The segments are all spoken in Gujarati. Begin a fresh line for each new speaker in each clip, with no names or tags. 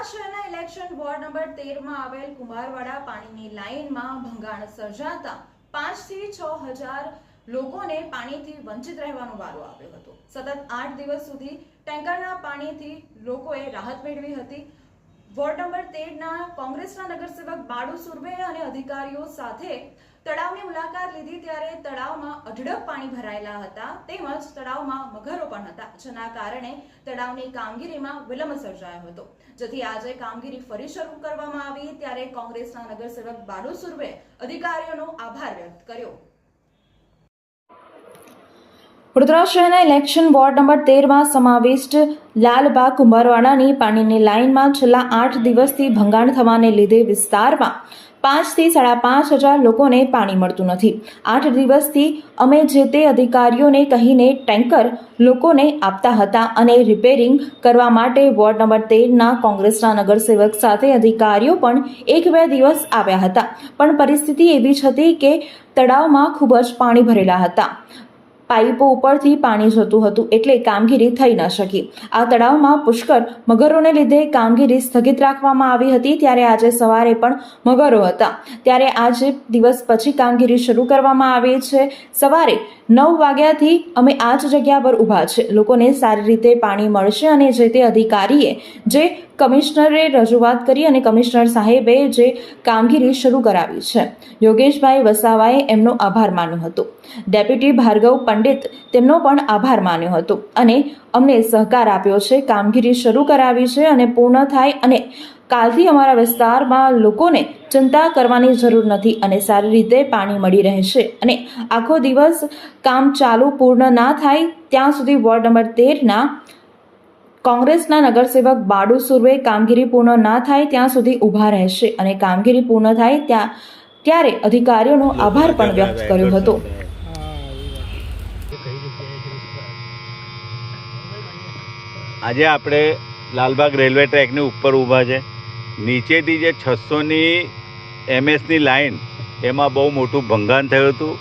વડોદરા શહેરના ઇલેક્શન વોર્ડ નંબર તેરમાં આવેલ કુંભારવાડા પાણીની લાઇનમાં ભંગાણ સર્જાતા પાંચથી છ હજાર લોકોને પાણીથી વંચિત રહેવાનો વારો આવ્યો હતો. સતત આઠ દિવસ સુધી ટેન્કરના પાણીથી લોકોએ રાહત મેળવી હતી. વોર્ડ નંબર તેરના કોંગ્રેસના નગરસેવક બાળુ સુરવે અને અધિકારીઓ સાથે તળાવની મુલાકાત લીધી ત્યારે તળાવમાં અઢળક પાણી ભરાયેલા હતા તેમજ તળાવમાં મગરો પણ હતા, જેના કારણે તળાવની કામગીરીમાં વિલંબ સર્જાયો હતો. જેથી આજે કામગીરી ફરી શરૂ કરવામાં આવી ત્યારે કોંગ્રેસના નગરસેવક બાળુ સુરવે અધિકારીઓનો આભાર વ્યક્ત કર્યો. વડોદરા શહેરના ઇલેક્શન વોર્ડ નંબર તેરમાં સમાવિષ્ટ લાલબાગ કુંભારવાડાની પાણીની લાઇનમાં છેલ્લા આઠ દિવસથી ભંગાણ થવાને લીધે વિસ્તારમાં પાંચથી સાડા પાંચ હજાર લોકોને પાણી મળતું નથી. આઠ દિવસથી અમે જે તે અધિકારીઓને કહીને ટેન્કર લોકોને આપતા હતા અને રિપેરિંગ કરવા માટે વોર્ડ નંબર તેરના કોંગ્રેસના નગરસેવક સાથે અધિકારીઓ પણ એક બે દિવસ આવ્યા હતા. પણ પરિસ્થિતિ એવી જ હતી કે તળાવમાં ખૂબ જ પાણી ભરેલા હતા. પાઇપો ઉપરથી પાણી જતું હતું એટલે કામગીરી થઈ ન શકી. આ તળાવમાં પુષ્કળ મગરોને લીધે કામગીરી સ્થગિત રાખવામાં આવી હતી. ત્યારે આજે સવારે પણ મગરો હતા. ત્યારે આજે દિવસ પછી કામગીરી શરૂ કરવામાં આવી છે. સવારે નવ વાગ્યાથી અમે આ જ જગ્યા પર ઊભા છે. લોકોને સારી રીતે પાણી મળશે અને જે તે અધિકારીએ જે કમિશનરે રજૂઆત કરી અને કમિશનર સાહેબે જે કામગીરી શરૂ કરાવી છે. યોગેશભાઈ વસાવાએ એમનો આભાર માન્યો હતો. ડેપ્યુટી ભાર્ગવ પંડિત તેમનો પણ આભાર માન્યો હતો અને અમને સહકાર આપ્યો છે, કામગીરી શરૂ કરાવી છે અને પૂર્ણ થાય અને કાલથી અમારા વિસ્તારમાં લોકોને ચિંતા કરવાની જરૂર નથી અને સારી રીતે પાણી મળી રહેશે અને આખો દિવસ કામ ચાલુ પૂર્ણ ના થાય, ત્યાં સુધી વોર્ડ નંબર તેરના કોંગ્રેસના નગરસેવક બાડુ સુર્વે કામગીરી પૂર્ણ ના થાય ત્યાં સુધી ઊભા રહેશે અને કામગીરી પૂર્ણ થાય ત્યાં ત્યારે અધિકારીઓનો આભાર પણ વ્યક્ત કર્યો હતો.
આજે આપણે લાલબાગ રેલવે ટ્રેકની ઉપર ઊભા છે. નીચેથી જે છસોની એમએસની લાઈન એમાં બહુ મોટું ભંગાણ થયું હતું.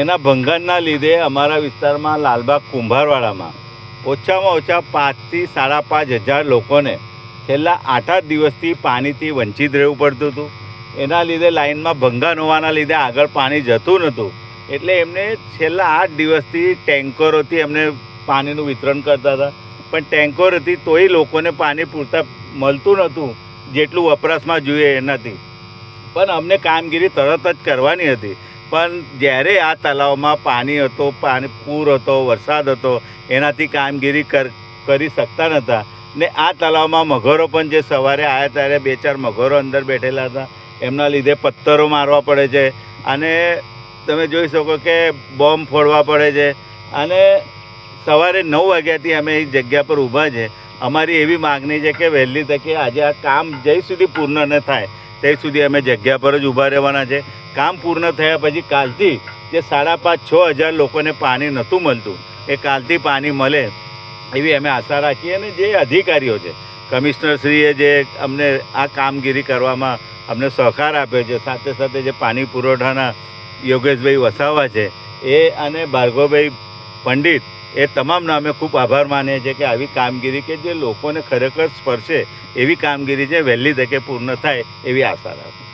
એના ભંગાણના લીધે અમારા વિસ્તારમાં લાલબાગ કુંભારવાડામાં ઓછામાં ઓછા પાંચથી સાડા પાંચ હજાર લોકોને છેલ્લા આઠ આઠ દિવસથી પાણીથી વંચિત રહેવું પડતું હતું. એના લીધે લાઈનમાં ભંગાણ હોવાના લીધે આગળ પાણી જતું નહોતું. એટલે એમને છેલ્લા આઠ દિવસથી ટેન્કરોથી એમને પાણીનું વિતરણ કરતા હતા. પણ ટેન્કર હતી તોય લોકોને પાણી પૂરતા મળતું નહોતું જેટલું વપરાશમાં જોઈએ એનાથી. પણ અમને કામગીરી તરત જ કરવાની હતી. પણ જ્યારે આ તલાવમાં પાણી હતો, પાણી પૂર હતો, વરસાદ હતો, એનાથી કામગીરી કર શકતા નહોતા. ને આ તલાવમાં મગરો પણ જે સવારે આવ્યા ત્યારે બે ચાર મગરો અંદર બેઠેલા હતા, એમના લીધે પથ્થરો મારવા પડે છે. અને તમે જોઈ શકો કે બોમ્બ ફોડવા પડે છે. અને સવારે નવ વાગ્યાથી અમે એ જગ્યા પર ઊભા છે. અમારી એવી માગણી છે કે વહેલી તકે આજે આ કામ જઈ સુધી પૂર્ણ ન થાય. ત્યાં સુધી અમે જગ્યા પર જ ઊભા રહેવાના છે. કામ પૂર્ણ થયા પછી કાલથી જે સાડા પાંચ છ હજાર લોકોને પાણી નહોતું મળતું, એ કાલથી પાણી મળે એવી અમે આશા રાખીએ અને જે અધિકારીઓ છે કમિશનરશ્રીએ જે અમને આ કામગીરી કરવામાં અમને સહકાર આપ્યો છે, સાથે સાથે જે પાણી પુરવઠાના યોગેશભાઈ વસાવા છે, એ અને ભાર્ગવભાઈ પંડિત એ તમામના અમે ખૂબ આભાર માનીએ છીએ કે આવી કામગીરી કે જે લોકોને ખરેખર સ્પર્શે એવી કામગીરી છે વહેલી તકે પૂર્ણ થાય એવી આશા રાખું